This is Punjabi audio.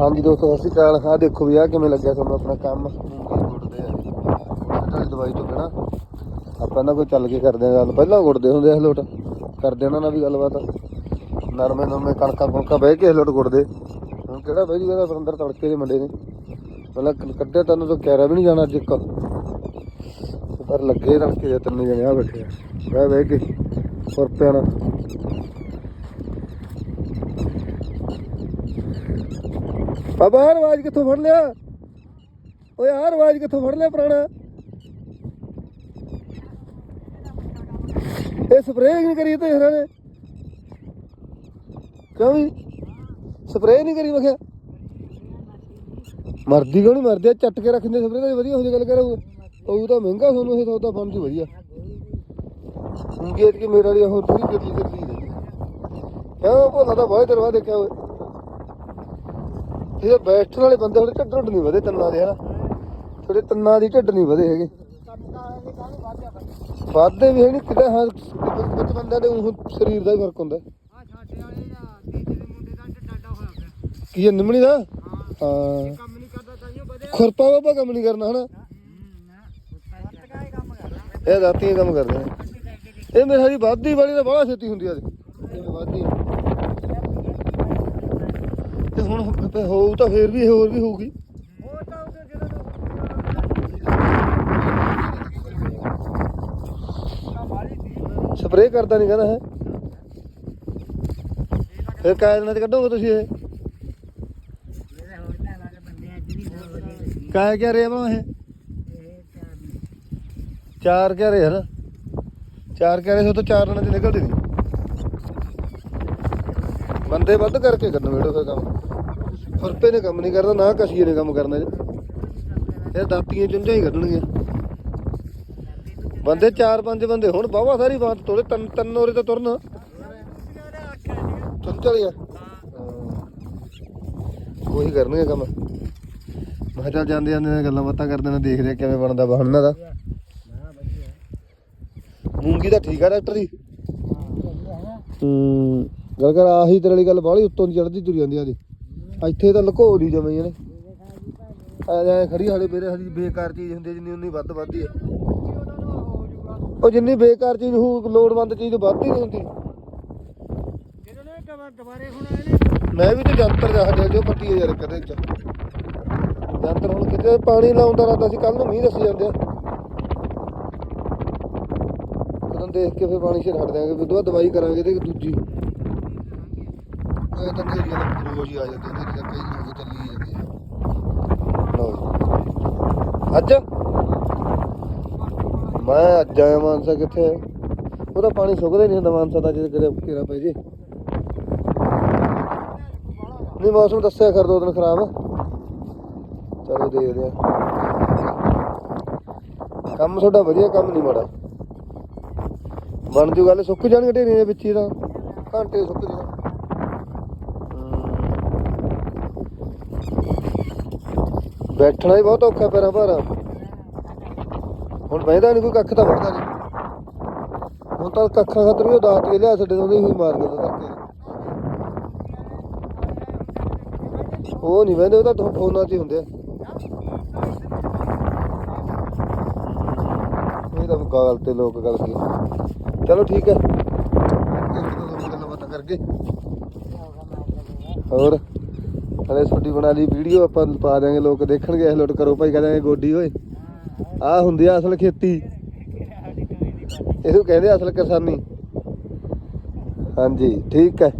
ਹਾਂਜੀ ਦੋਸਤੋ ਸਤਿ ਸ਼੍ਰੀ ਅਕਾਲ। ਆਹ ਦੇਖੋ ਵੀ ਆ ਕਿਵੇਂ ਲੱਗਿਆ ਤੁਹਾਨੂੰ ਆਪਣਾ ਕੰਮ? ਗੁੱਡਦੇ ਆ ਦਵਾਈ ਤੋਂ ਬਿਨਾ। ਆਪਾਂ ਇਹਨਾਂ ਕੋਈ ਚੱਲ ਕੇ ਕਰਦੇ ਆ ਗੱਲ। ਪਹਿਲਾਂ ਗੁੱਡਦੇ ਹੁੰਦੇ ਆ ਲੋਟ। ਕਰਦੇ ਉਹਨਾਂ ਨਾਲ ਵੀ ਗੱਲਬਾਤ। ਨਰਮੇ ਨਰਮੇ ਕਣਕਾਂ ਕੁਣਕਾਂ ਬਹਿ ਕੇ ਲੋਟ ਗੁੱਡਦੇ ਹੁਣ ਕਿਹੜਾ ਬਹਿ ਜੂਗਾ ਅੰਦਰ ਤੜਕੇ ਦੇ ਮੁੰਡੇ ਨੇ। ਪਹਿਲਾਂ ਕੱਢਿਆ ਤੈਨੂੰ ਤਾਂ ਕਹਿਰਾ ਵੀ ਨਹੀਂ ਜਾਣਾ ਅੱਜ ਇੱਕ। ਪਰ ਲੱਗੇ ਤੜਕੇ ਦੇ ਤਿੰਨ ਜਣੇ ਆ ਬੈਠੇ ਆ। ਬਹਿ ਬਹਿ ਕੇ। ਤੁਰ ਪਿਆ ਬਾਬਾ, ਆਹ ਕਿੱਥੋਂ ਫੜ ਲਿਆ? ਓਏ, ਆਹ ਰਵਾਜ ਕਿੱਥੋਂ ਫੜ ਲਿਆ ਪੁਰਾਣਾ? ਇਹ ਸਪਰੇਅ ਨਹੀਂ ਕਰੀ ਤੇ ਹਰਾਂ ਨੇ। ਕਿਉਂ ਸਪਰੇਅ ਨਹੀਂ ਕਰੀ ਮਖਿਆ ਮਰਦੀ ਕਿਉਂ ਨਹੀਂ? ਮਰਦੀ ਚੱਟ ਕੇ ਰੱਖਦੇ ਸਪਰੇਅ ਤਾਂ ਵਧੀਆ ਹੋ ਜੇ ਗੱਲ ਕਰ। ਉਹ ਤਾਂ ਮਹਿੰਗਾ ਤੁਹਾਨੂੰ ਇਹ ਸੌਦਾ ਬਣ ਜੀ ਵਧੀਆ। ਉਂਗੇਤ ਕਿ ਮੇਰੇ ਵਾਲੀ ਉਹ ਥੋੜੀ ਕਿਰਲੀ ਕਿਰਲੀ ਰਹੀ ਕਿਉਂ ਭੋਲਾ ਤਾਂ ਬਹੁਤ ਦਰਵਾ ਦੇਖਿਆ ਹੋਏ ਇਹ ਬੈਠਣ ਵਾਲੇ ਬੰਦੇ ਥੋੜੇ ਢੱਡ ਢੱਡ ਨਹੀਂ ਵਧੇ ਤੰਨਾ ਦੇ, ਹਨਾ? ਥੋੜੇ ਤੰਨਾ ਦੀ ਢੱਡ ਨਹੀਂ ਵਧੇ ਹੈਗੇ। ਵਾਧੇ ਵੀ ਹੈ ਨਹੀਂ ਕਿਤੇ ਹਾਂ ਵਿੱਚ ਬੰਦਿਆਂ ਦੇ ਊਂ ਸਰੀਰ ਦਾ ਹੀ ਫ਼ਰਕ ਹੁੰਦਾ। ਆ ਸਾਡੇ ਵਾਲੇ ਦਾ ਤੀਜੇ ਦੇ ਮੁੰਡੇ ਦਾ ਡਾਡਾ ਹੋਇਆ ਪਿਆ ਕੀ ਇਹ ਨਿਮਣੀ ਦਾ? ਹਾਂ। ਕੰਮ ਨਹੀਂ ਕਰਦਾ ਤਾਂ ਇਹ ਵਧੇ ਖੁਰਪਾ ਬਾਬਾ ਕੰਮ ਨਹੀਂ ਕਰਨਾ, ਹਨਾ? ਇਹ ਰਾਤੀ ਕੰਮ ਕਰਦੇ ਨੇ। ਇਹ ਮੇਰੇ ਸਾਡੀ ਵਾਧੀ ਵਾਲੀ ਦਾ ਬੜਾ ਛੇਤੀ ਹੁੰਦੀ ਆ ਇਹ ਵਾਧੀ ਤੇ ਹੁਣ ਹੋਊ ਤਾਂ ਫੇਰ ਵੀ ਇਹ ਹੋਰ ਵੀ ਹੋਊਗੀ। ਸਪਰੇਅ ਕਰਦਾ ਨਹੀਂ ਕਹਿੰਦਾ ਹੈ ਫਿਰ ਕਾਇ ਦਿਨਾਂ ਚ ਕੱਢੋਗੇ ਤੁਸੀਂ ਇਹ? ਮੇਰੇ ਹੋਰ ਤਾਂ ਵਾਲੇ ਬੰਦੇ ਕਾਇ ਕਿਆ ਰਿਹਾ ਵਾ ਇਹ? ਚਾਰ ਚਾਰ ਕਿਆ ਰਿਹਾ ਨਾ? ਚਾਰ ਕਿਆ ਰਹੇ ਸੋ ਤਾਂ ਚਾਰ ਦਿਨਾਂ ਚ ਨਿਕਲਦੇ ਨਹੀਂ ਬੰਦੇ ਵੱਧ ਕਰਕੇ ਕਰਨ ਵੇੜੋ ਫਿਰ ਕੰਮ। ਫਰਪੇ ਨੇ ਕੰਮ ਨਹੀਂ ਕਰਦਾ ਨਾ ਕਸੀਏ ਨੇ ਕੰਮ ਕਰਨਾ। ਇਹ ਦਾਤੀਆਂ ਚੁੰਝਾਂ ਹੀ ਕੱਢਣਗੀਆਂ। ਬੰਦੇ ਚਾਰ ਪੰਜ ਬੰਦੇ, ਹੁਣ ਬਾਵਾ ਸਾਰੀ ਬਾਤ ਤੋੜੇ, ਤਿੰਨ ਤਿੰਨ ਹੋਰੇ ਤਾਂ ਤੁਰਨ। ਤੁੰਨ ਚਲੀਆਂ ਉਹੀ ਕਰਨਗੇ ਕੰਮ। ਮੈਂ ਕਿਹਾ ਚੱਲ ਜਾਂਦੇ ਜਾਂਦੇ ਗੱਲਾਂ ਬਾਤਾਂ ਕਰਦੇ ਨੇ, ਦੇਖਦੇ ਆ ਕਿਵੇਂ ਬਣਦਾ ਬਹਣਨਾ ਦਾ। ਮੂੰਗੀ ਤਾਂ ਠੀਕ ਆ ਡਾਕਟਰ ਜੀ। ਹੂੰ। ਗੱਲ ਕਰ, ਆਹੀ ਤੇਰੇ ਵਾਲੀ ਗੱਲ ਬਾਹਲੀ ਉੱਤੋਂ ਦੀ ਚੜਦੀ ਤੁਰੀ ਜਾਂਦੀ ਆ ਇੱਥੇ ਤਾਂ ਲੁਕੋ ਨਹੀਂ ਜਮਈ ਨੇ। ਆ ਖੜੀ ਹਾਲੇ ਮੇਰੇ ਹਲੀ ਬੇਕਾਰ ਚੀਜ਼ ਹੁੰਦੀ ਜਿੰਨੀ ਉਨੀ ਵੱਧ ਵੱਧਦੀ ਆ। ਉਹ ਜਿੰਨੀ ਬੇਕਾਰ ਚੀਜ਼ ਹੋ ਲੋੜਵੰਦ ਚੀਜ਼ ਵੱਧ ਨਹੀਂ ਹੁੰਦੀ। ਮੈਂ ਵੀ ਤੇ ਜੰਤਰ ਜਾ ਹੱਡਿਆ ਜੋ ਪੱਟੀ ਯਾਰ ਕਦੇ ਚ। ਜੰਤਰ ਹੁਣ ਕਿਤੇ ਪਾਣੀ ਲਾਉਂਦਾ ਰਹਿੰਦਾ ਸੀ ਕੱਲ ਨੂੰ ਮੀਂਹ ਦੱਸ ਜਾਂਦੇ ਆ। ਕਦੋਂ ਦੇਖ ਕੇ ਫਿਰ ਪਾਣੀ ਛੇ ਹਟ ਦਿਆਂਗੇ ਫਿਰ ਦਵਾਈ ਕਰਾਂਗੇ ਤੇ ਦੂਜੀ। ਇਹ ਤਾਂ ਤੇਰੀ ਗੱਲ ਰੋਜ਼ ਹੀ ਆ ਜਾਂਦੀ ਤੇਰੀ ਤਾਂ ਕਈ ਹੋ ਗਏ ਚੱਲੀ ਜਾਂਦੀ ਆ। ਲਓ ਜੀ। ਅੱਜ? ਮੈਂ ਅੱਜ ਆਇਆ ਮਾਨਸਾ ਕਿੱਥੇ? ਉਹਦਾ ਪਾਣੀ ਸੁੱਕਦਾ ਹੀ ਨਹੀਂ ਹੁੰਦਾ ਮਾਨਸਾ ਦਾ, ਜੇ ਕਿਤੇ ਘੇਰਾ ਪੈ ਜੇ। ਨਹੀਂ ਮੌਸਮ ਦੱਸਿਆ ਕਰ, ਦੋ ਦਿਨ ਖਰਾਬ। ਆ। ਚਲੋ ਦੇਖਦੇ ਆ। ਕੰਮ ਤੁਹਾਡਾ ਵਧੀਆ, ਕੰਮ ਨਹੀਂ ਮਾੜਾ। ਬਣ ਜੂ ਗੱਲ, ਸੁੱਕ ਜਾਣਗੇ ਢੇਰੀਆਂ ਦੇ ਵਿੱਚ ਹੀ ਤਾਂ। ਘੰਟੇ ਸੁੱਕ ਜਾਣਾ ਬੈਠਣਾ ਹੀ ਬਹੁਤ ਔਖਾ ਪੈਰਾਂ ਭਾਰਾ। ਹੁਣ ਬਹਿਦਾ ਨਹੀਂ ਕੋਈ ਕੱਖ ਤਾਂ ਵੜਦਾ ਨਹੀਂ ਹੁਣ ਤਾਂ ਕੱਖਾਂ ਖਾਤਰ ਵੀ ਉਹ ਦਾਤ ਕੇ ਲਿਆ ਛੱਡੇ ਉਹਦੇ ਹੀ ਮਾਰ ਦਿੰਦਾ ਧੱਕੇ ਉਹ ਨਹੀਂ ਵਹਿੰਦੇ ਉਹ ਤਾਂ ਫੋਨਾਂ 'ਚ ਹੀ ਹੁੰਦੇ ਆ। ਇਹ ਤਾਂ ਗਾਲ ਤੇ ਲੋਕ ਗੱਲ ਕੀ ਚਲੋ ਠੀਕ ਹੈ। ਇੱਕ ਦੋ ਗੱਲਾਂ ਬਾਤਾਂ ਕਰਕੇ ਹੋਰ? ਹਲੇ ਛੋਟੀ ਬਣਾ ਲਈ ਵੀਡੀਓ ਆਪਾਂ ਪਾ ਦਿਆਂਗੇ ਲੋਕ ਦੇਖਣਗੇ ਇਹ ਲੋਟ ਕਰੋ ਭਾਈ ਕਹਿੰਦੇ ਗੋਡੀ ਓਏ। ਆਹ ਹੁੰਦੀ ਆ ਅਸਲ ਖੇਤੀ। ਇਹਨੂੰ ਕਹਿੰਦੇ ਅਸਲ ਕਿਸਾਨੀ। ਹਾਂਜੀ ਠੀਕ ਹੈ।